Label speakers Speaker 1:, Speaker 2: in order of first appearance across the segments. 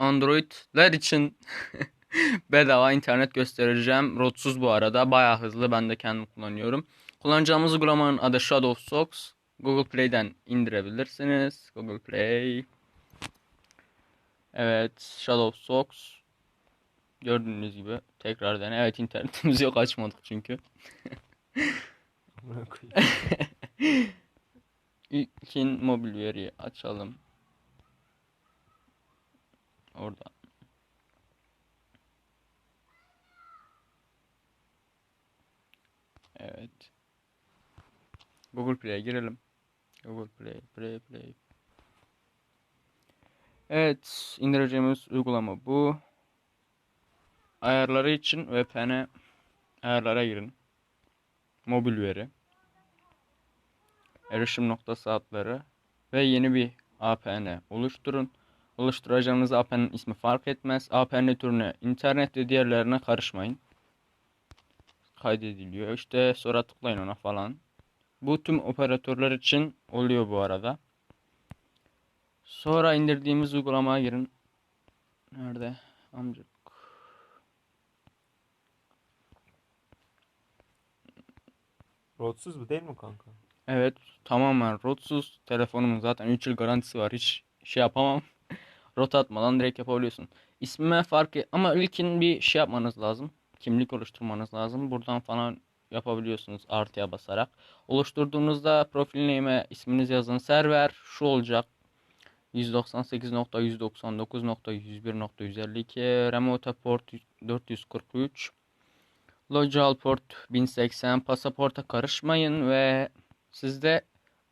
Speaker 1: Android'ler için bedava internet göstereceğim. Rodsuz bu arada. Bayağı hızlı. Ben de kendim kullanıyorum. Kullanacağımız uygulamanın adı Shadow Socks. Google Play'den indirebilirsiniz. Google Play. Evet. Shadow Socks. Gördüğünüz gibi tekrar dene. Evet internetimiz yok açmadık çünkü. İlkin mobil veriyi açalım. Orada. Evet. Google Play'e girelim. Google Play, Play, Play. Evet, indireceğimiz uygulama bu. Ayarları için VPN ayarlara girin. Mobil veri erişim noktası adları ve yeni bir APN oluşturun. Oluşturacağınız APN'in ismi fark etmez. APN türüne internet ve diğerlerine karışmayın. Kaydediliyor. İşte sonra tıklayın ona falan. Bu tüm operatörler için oluyor bu arada. Sonra indirdiğimiz uygulamaya girin. Nerede? Amcık.
Speaker 2: Rodsuz bu değil mi kanka?
Speaker 1: Evet tamamen rotsuz. Telefonumun zaten 3 yıl garantisi var. Hiç şey yapamam. Rot atmadan direkt yapabiliyorsun. İsmime fark et ama ilkin bir şey yapmanız lazım. Kimlik oluşturmanız lazım. Buradan falan yapabiliyorsunuz artıya basarak. Oluşturduğunuzda profil name'e isminiz yazın. Server şu olacak. 198.199.101.152 Remote port 443 Local port 1080 pasaporta karışmayın ve sizde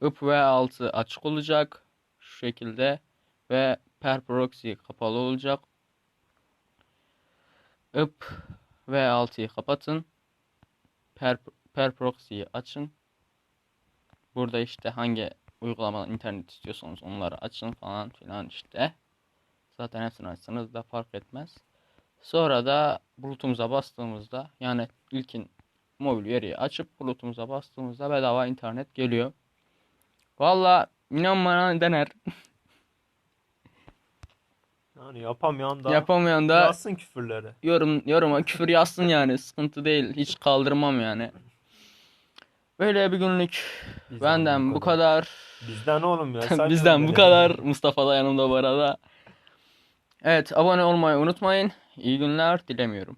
Speaker 1: IP v6 açık olacak şu şekilde ve per proxy kapalı olacak. IP v6'yı kapatın. Per, per proxy'yi açın. Burada işte hangi uygulamadan internet istiyorsanız onları açın falan filan işte. Zaten hepsini açsanız da fark etmez. Sonra da bulutumuza bastığımızda yani ilkin mobil veriyi açıp bulutumuza bastığımızda bedava internet geliyor. Valla inan dener.
Speaker 2: Yani yapamayan da
Speaker 1: Yapamayan da
Speaker 2: yazsın küfürleri.
Speaker 1: yorum yoruma küfür yazsın yani sıkıntı değil. Hiç kaldırmam yani. Böyle bir günlük
Speaker 2: Bizden
Speaker 1: benden bu kadar.
Speaker 2: Bizden oğlum ya. sen
Speaker 1: Bizden bu kadar. Mustafa da yanımda bu arada. Evet abone olmayı unutmayın. İyi günler dilemiyorum.